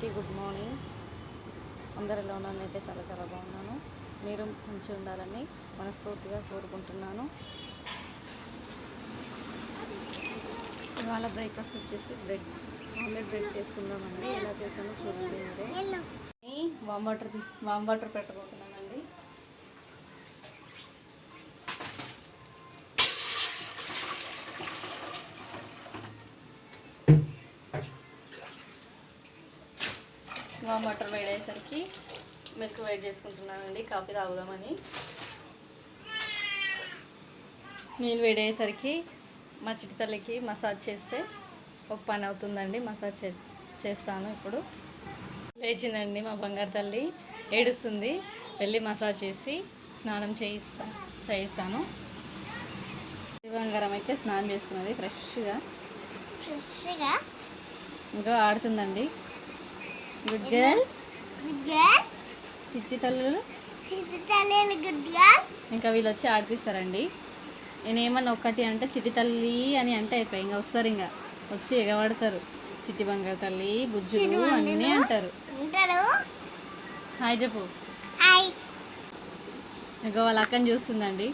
అందరికీ good morning. అందరిలో ఉన్నానైతే అయితే చాలా చాలా బాగున్నాను. మీరు మంచి ఉండాలని మనస్ఫూర్తిగా కోరుకుంటున్నాను. ఇవాళ బ్రేక్ఫాస్ట్ వచ్చేసి బ్రెడ్ ఆమ్లెట్ బ్రెడ్ చేసుకుందామండి. ఎలా చేస్తానో చూడండి మీరే. వామ్ వాటర్ వామ్ వాటర్ పెట్టబోతున్నాను వామ్ వాటర్ వేడేసరికి మిల్క్ వేడి చేసుకుంటున్నానండి. కాఫీ తాగుదామని. నీళ్ళు వేడయ్యేసరికి మా చిట్టి తల్లికి మసాజ్ చేస్తే ఒక పని అవుతుందండి. మసాజ్ చే చేస్తాను ఇప్పుడు. లేచిందండి మా బంగారు తల్లి. ఏడుస్తుంది. వెళ్ళి మసాజ్ చేసి స్నానం చేయిస్తా చేయిస్తాను. బంగారం అయితే స్నానం చేసుకున్నది ఫ్రెష్గా. ఫ్రెష్గా? ఇంకా ఆడుతుందండి. Good girl. Good girl? చిట్టి తల్లులు? ఇంకా వీళ్ళు వచ్చి ఆడిపిస్తారండి. నేను ఏమన్నా ఒక్కటి అంటే చిట్టి తల్లి అని అంటే అయిపోయి ఇంకా వస్తారు ఇంకా. వచ్చి ఎగబడతారు. చిట్టి బంగారు తల్లి బుజ్జులు అన్నీ అంటారు. హాయ్ చెప్పు. ఇంకా వాళ్ళ అక్కని చూస్తుందండి?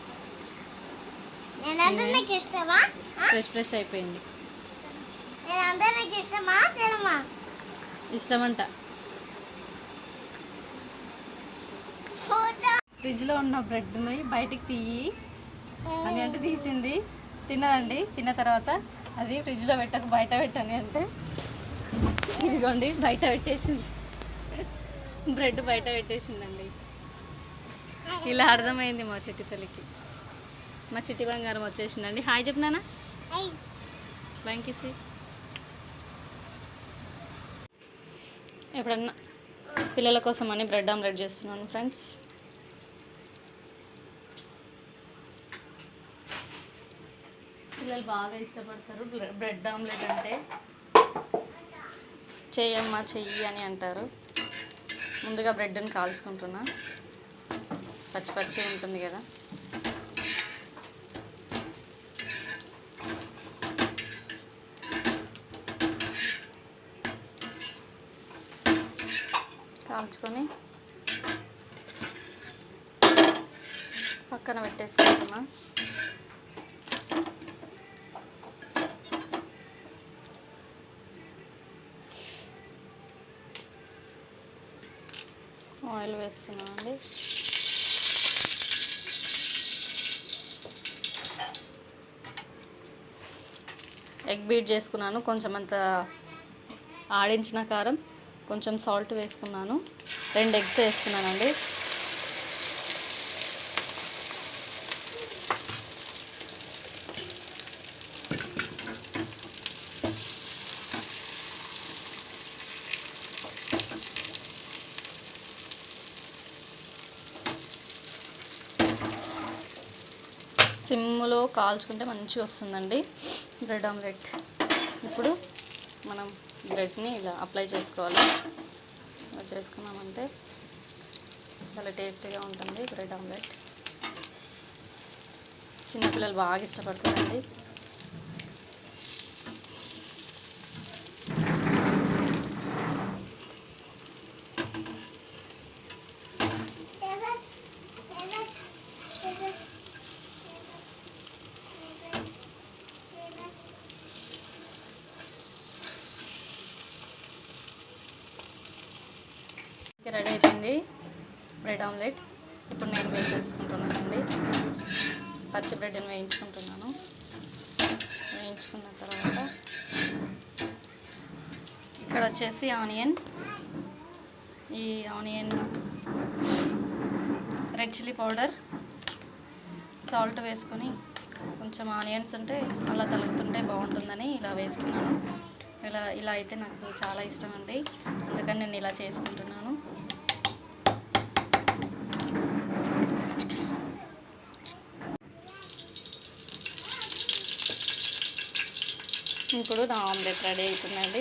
ఫ్రెష్ ఫ్రెష్ అయిపోయింది. ఇష్టమంట. ఫ్రిడ్జ్లో ఉన్న బ్రెడ్ని బయటికి తీయి. అని అంటే తీసింది. తిన్నదండి. తిన్న తర్వాత అది ఫ్రిడ్జ్లో పెట్టకు బయట పెట్టని అంటే ఇదిగోండి బయట పెట్టేసింది. బ్రెడ్ బయట పెట్టేసిందండి. ఇలా అర్థమైంది మా చిట్టి తల్లికి. మా చిట్టి బంగారం వచ్చేసిందండి. హాయ్ చెప్పినానా లంకిసి ఎప్పుడన్నా పిల్లల కోసం అని బ్రెడ్ ఆమ్లెట్ చేస్తున్నాను ఫ్రెండ్స్. పిల్లలు బాగా ఇష్టపడతారు. బ్రెడ్ ఆమ్లెట్ అంటే చెయ్యమ్మా చెయ్యి అని అంటారు. ముందుగా బ్రెడ్ని కాల్చుకుంటున్నా. పచ్చి పచ్చి ఉంటుంది కదా. కాల్చుకొని పక్కన పెట్టేసుకుంటున్నా. ఆయిల్ వేస్తున్నాను అండి. ఎగ్ బీట్ చేసుకున్నాను. కొంచెం అంత ఆడించిన కారం కొంచెం సాల్ట్ వేసుకున్నాను. రెండు ఎగ్స్ వేసుకున్నానండి. సిమ్లో కాల్చుకుంటే మంచిగా వస్తుందండి. Bread omelette. ఇప్పుడు మనం బ్రెడ్ని ఇలా అప్లై చేసుకోవాలి. ఇలా చేసుకున్నామంటే చాలా టేస్టీగా ఉంటుంది బ్రెడ్ ఆమ్లెట్. చిన్నపిల్లలు బాగా ఇష్టపడతారండి. రెడీ అయిపోయింది. Bread omelette. ఇప్పుడు నేను వేసేసుకుంటున్నానండి. పచ్చి బ్రెడ్ని వేయించుకుంటున్నాను. వేయించుకున్న తర్వాత ఇక్కడ వచ్చేసి ఆనియన్. ఈ onion red chilli powder. Salt వేసుకొని కొంచెం ఆనియన్స్ ఉంటే అలా తలుగుతుంటే బాగుంటుందని ఇలా వేసుకున్నాను. ఇలా ఇలా అయితే నాకు చాలా ఇష్టం అండి. అందుకని నేను ఇలా చేసుకుంటున్నాను. ఇప్పుడు నా ఆమ్లెట్ రెడీ అవుతుందండి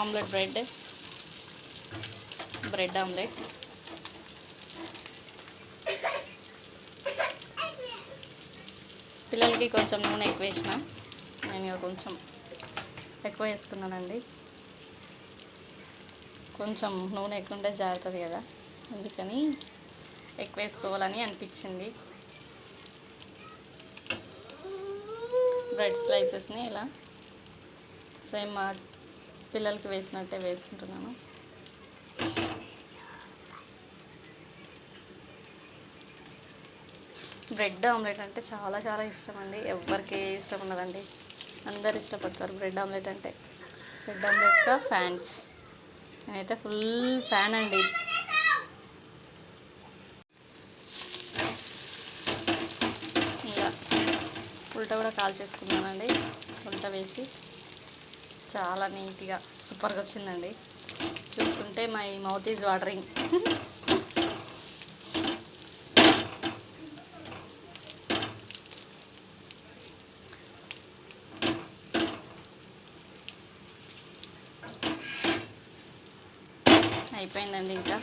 ఆమ్లెట్ బ్రెడ్. Bread omelette. పిల్లలకి కొంచెం నూనె ఎక్కువ వేసిన నేను కొంచెం ఎక్కువ వేసుకున్నానండి. కొంచెం నూనె ఎక్కువ ఉంటే జారుతుంది కదా అందుకని ఎక్కువ వేసుకోవాలని అనిపించింది. బ్రెడ్ స్లైసెస్ని ఇలా సేమ్ మా పిల్లలకి వేసినట్టే వేసుకుంటున్నాను. బ్రెడ్ ఆమ్లెట్ అంటే చాలా చాలా ఇష్టం అండి. ఎవరికి ఇష్టం ఉండదండి. అందరు ఇష్టపడతారు బ్రెడ్ ఆమ్లెట్ అంటే. బ్రెడ్ ఆమ్లెట్గా ఫ్యాన్స్. నేనైతే ఫుల్ ఫ్యాన్ అండి ఇలా ఉల్టా కూడా కాల్ చేసుకున్నానండి. వంట వేసి చాలా నీట్గా సూపర్గా వచ్చిందండి. చూస్తుంటే మై మౌత్ ఈజ్ వాటరింగ్. అయిపోయిందండి ఇంకా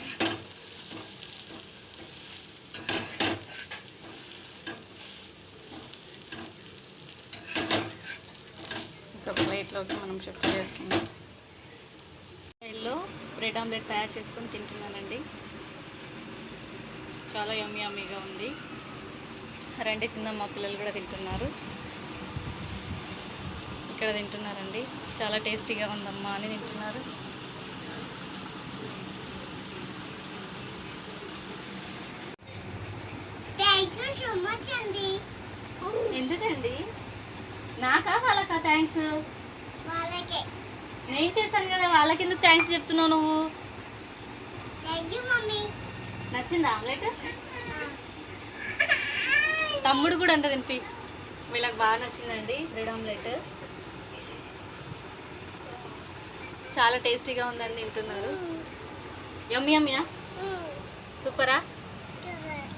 ఒక ప్లేట్లోకి మనం షిఫ్ట్ చేసుకుందాం. స్టైల్లో బ్రెడ్ ఆమ్లెట్ తయారు చేసుకొని తింటున్నానండి. చాలా యమ్మీ యమ్మీగా ఉంది. రండి తిందాం మా పిల్లలు కూడా తింటున్నారు. ఇక్కడ తింటున్నారండి. చాలా టేస్టీగా ఉందమ్మా అని తింటున్నారు. ఎందుకండి? నాకా వాళ్ళకా? థ్యాంక్స్ నేను చేశాను కదా వాళ్ళకి ఎందుకు థ్యాంక్స్ చెప్తున్నావు నువ్వు? నచ్చిందా ఆమ్లెట్? తమ్ముడు కూడా అంత తినిపి. వీళ్ళకి బాగా నచ్చిందండి బ్రెడ్ ఆమ్లెట్. చాలా టేస్టీగా ఉందని తింటున్నారు. యమ్మి యమ్మియా సూపరా?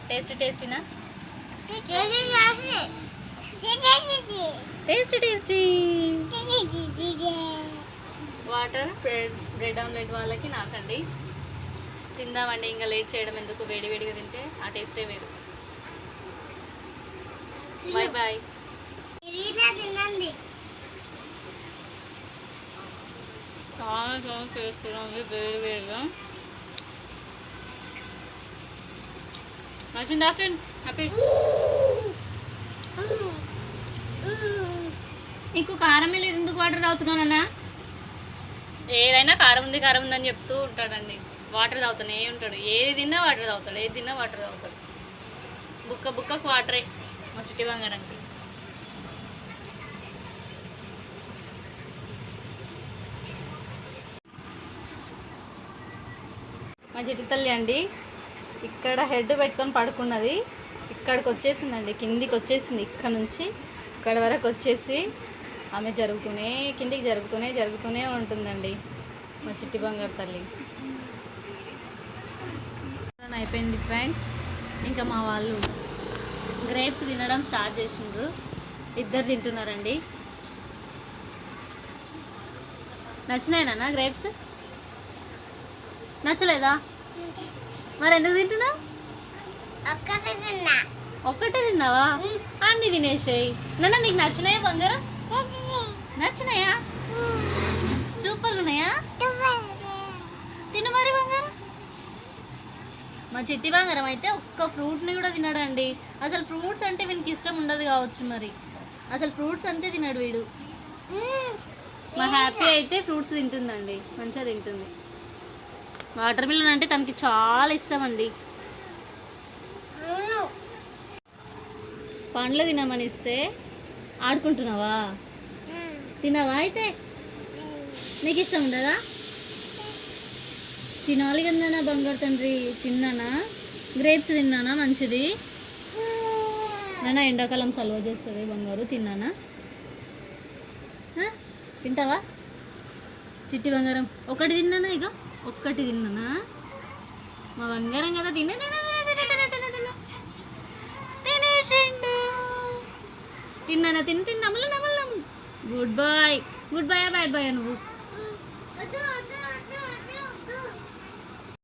Tasty టేస్టీనా? Tasty tasty water bread bread omelette వాళ్ళకి నాకండి. తిందామండి ఇంకా లేట్ చేయడం ఎందుకు? వేడి వేడిగా తింటే ఆ టేస్టే వేరు. బాయ్ బాయ్ తినండి. చాలా చాలా టేస్టీగా ఉంది వేడి వేడిగా. నచ్చిందా ఫ్రెండ్ హ్యాపీ నీకు కారం లేదు ఎందుకు వాటర్ తాగుతున్నానన్నా ఏదైనా కారం ఉంది కారం ఉందని చెప్తూ ఉంటాడండి. వాటర్ తాగుతానే ఉంటాడు. ఏది తిన్నా వాటర్ తాగుతాడు ఏది తిన్నా వాటర్ తాగుతాడు. బుక్క బుక్కకు వాటరే మా చిట్టి బంగారానికి. మా చిట్టి తల్లి అండి ఇక్కడ హెడ్ పెట్టుకొని పడుకున్నది. ఇక్కడికి వచ్చేసిందండి కిందికి వచ్చేసింది ఇక్కడ నుంచి ఇక్కడ వరకు వచ్చేసి ఆమె జరుగుతూనే కిందికి జరుగుతూనే జరుగుతూనే ఉంటుందండి మా చిట్టి బంగారు తల్లి. అయిపోయింది ఫ్రెండ్స్. ఇంకా మా వాళ్ళు గ్రేప్స్ తినడం స్టార్ట్ చేసిండ్రు. ఇద్దరు తింటున్నారండి. నచ్చినాయినా గ్రేప్స్? నచ్చలేదా? మరి ఎందుకు తింటున్నావు? ఒక్కటే తిన్నావా? అన్ని తినేసాయి. నన్న నీకు నచ్చినాయా బంగారం? నచ్చినాయా? సూపర్గా ఉన్నాయా తిను మరి బంగారం. మా చిట్టి బంగారం అయితే ఒక్క ఫ్రూట్ని కూడా తినడండి. అసలు ఫ్రూట్స్ అంటే వీనికి ఇష్టం ఉండదు కావచ్చు మరి. అసలు ఫ్రూట్స్ అంతే తినడు వీడు. మా హ్యాపీ అయితే ఫ్రూట్స్ తింటుందండి. మంచిగా తింటుంది. వాటర్ మిలన్ అంటే తనకి చాలా ఇష్టం అండి. పండ్లు తినమని ఇస్తే ఆడుకుంటున్నావా? తినవా అయితే? నీకు ఇష్టం ఉండదా? తినాలి కదా బంగారు తండ్రి తిన్నానా? గ్రేప్స్ తిన్నానా మంచిది? నాన్న ఎండాకాలం సల్వ చేస్తుంది బంగారు తిన్నానా? తింటావా? చిట్టి బంగారం. ఒకటి తిన్నానా ఇక ఒక్కటి తిన్నానా? మా బంగారం కదా తినే తిన్నానా? తిని తిన్నా. Good boy good boy bad boy నువ్వు